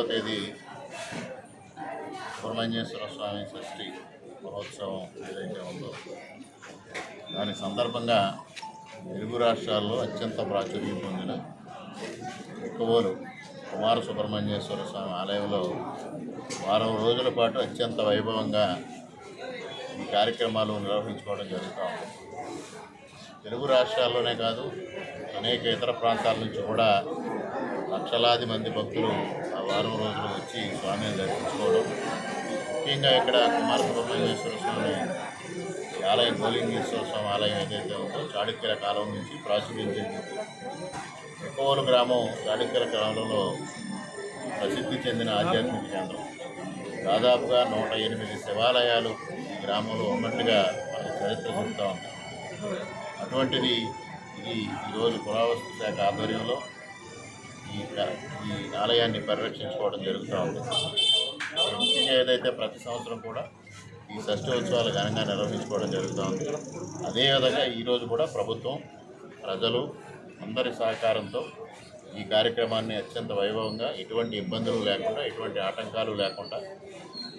ఏడవ తేదీ సుబ్రహ్మణ్యేశ్వర స్వామి షష్ఠి మహోత్సవం ఏదైతే ఉందో దాని సందర్భంగా తెలుగు రాష్ట్రాల్లో అత్యంత ప్రాచుర్యం పొందిన ఎక్కువలు కుమార సుబ్రహ్మణ్యేశ్వర స్వామి ఆలయంలో వారం రోజుల పాటు అత్యంత వైభవంగా ఈ కార్యక్రమాలు నిర్వహించుకోవడం జరుగుతూ ఉంది. తెలుగు రాష్ట్రాల్లోనే కాదు అనేక ఇతర ప్రాంతాల నుంచి కూడా లక్షలాది మంది భక్తులు ఆ వారం రోజులు వచ్చి స్వామిని దర్శించుకోవడం. ముఖ్యంగా ఇక్కడ కుమార సుబ్రహ్మణ్యేశ్వర స్వామి ఈ ఆలయం గోలింగేశ్వర స్వామి ఆలయం ఏదైతే ఉందో చాళుక్యుల కాలం నుంచి ప్రాచుర్యం చెందింది. ఎక్కువలు గ్రామం చాళుక్యుల కాలంలో ప్రసిద్ధి చెందిన ఆధ్యాత్మిక కేంద్రం. దాదాపుగా నూట ఎనిమిది శివాలయాలు ఈ గ్రామంలో ఉన్నట్టుగా మనకి చరిత్ర చెబుతూ ఉంది. అటువంటిది ఇది ఈరోజు పురావస్తు శాఖ ఆధ్వర్యంలో ఈ ఈ ఆలయాన్ని పరిరక్షించుకోవడం జరుగుతూ ఉంది. ముఖ్యంగా ఏదైతే ప్రతి సంవత్సరం కూడా ఈ షష్ఠి ఉత్సవాలు ఘనంగా నిర్వహించుకోవడం జరుగుతూ ఉంది. అదేవిధంగా ఈరోజు కూడా ప్రభుత్వం ప్రజలు అందరి సహకారంతో ఈ కార్యక్రమాన్ని అత్యంత వైభవంగా ఎటువంటి ఇబ్బందులు లేకుండా ఎటువంటి ఆటంకాలు లేకుండా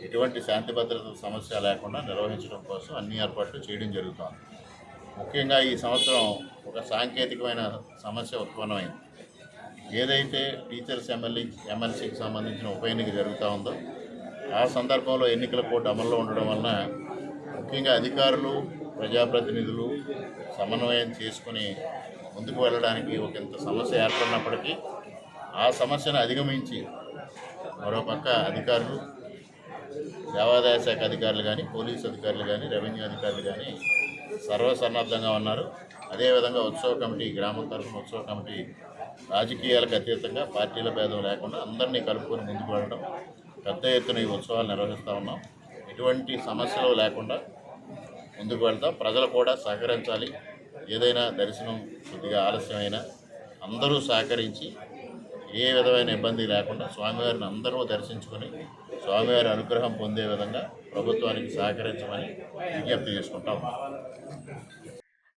ఎటువంటి శాంతి భద్రత సమస్య లేకుండా నిర్వహించడం కోసం అన్ని ఏర్పాట్లు చేయడం జరుగుతోంది ముఖ్యంగా ఈ సంవత్సరం ఒక సాంకేతికమైన సమస్య ఉత్పన్నమైంది. ఏదైతే టీచర్స్ ఎమ్మెల్యే ఎమ్మెల్సీకి సంబంధించిన ఉప ఎన్నిక జరుగుతూ ఉందో ఆ సందర్భంలో ఎన్నికల కోడ్ అమల్లో ఉండడం వలన ముఖ్యంగా అధికారులు ప్రజాప్రతినిధులు సమన్వయం చేసుకుని ముందుకు వెళ్ళడానికి ఒక ఇంత సమస్య ఏర్పడినప్పటికీ ఆ సమస్యను అధిగమించి మరోపక్క అధికారులు దేవాదాయ శాఖ అధికారులు కానీ పోలీసు అధికారులు కానీ రెవెన్యూ అధికారులు కానీ సర్వసన్నద్ధంగా ఉన్నారు. అదేవిధంగా ఉత్సవ కమిటీ గ్రామం తరఫున ఉత్సవ కమిటీ రాజకీయాలకు అతీతంగా పార్టీల భేదం లేకుండా అందరినీ కలుపుకొని ముందుకు వెళ్ళడం పెద్ద ఎత్తున ఈ ఉత్సవాలు నిర్వహిస్తూ ఉన్నాం. ఎటువంటి సమస్యలు లేకుండా ముందుకు వెళ్తాం. ప్రజలు కూడా సహకరించాలి. ఏదైనా దర్శనం కొద్దిగా ఆలస్యమైనా అందరూ సహకరించి ఏ విధమైన ఇబ్బంది లేకుండా స్వామివారిని అందరూ దర్శించుకొని స్వామివారి అనుగ్రహం పొందే విధంగా ప్రభుత్వానికి సహకరించమని విజ్ఞప్తి చేసుకుంటాం